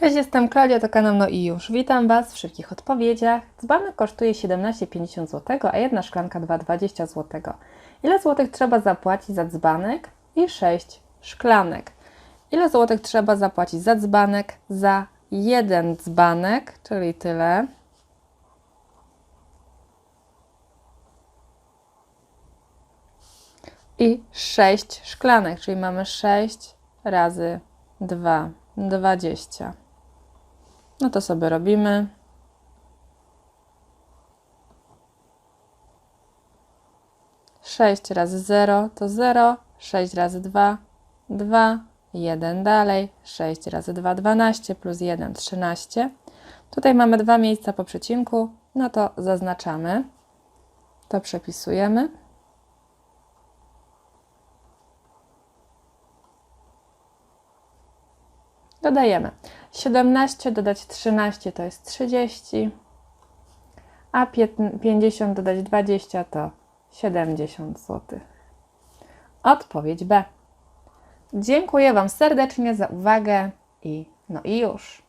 Cześć, jestem Klaudia, to kanał No i już. Witam Was w szybkich odpowiedziach. Dzbanek kosztuje 17,50 zł, a jedna szklanka 2,20 zł. Ile złotych trzeba zapłacić za dzbanek i 6 szklanek? Ile złotych trzeba zapłacić za dzbanek, za jeden dzbanek, czyli tyle? I 6 szklanek, czyli mamy 6 razy 2, 20. No to sobie robimy. Sześć razy 0 to 0, 6 razy 2, 2, 1 dalej, 6 razy 2, 12, plus 1, 13. Tutaj mamy dwa miejsca po przecinku, no to zaznaczamy, to przepisujemy. Dodajemy 17 dodać 13 to jest 30, a piętn- 50 dodać 20 to 70 zł. Odpowiedź B. Dziękuję Wam serdecznie za uwagę i no i już.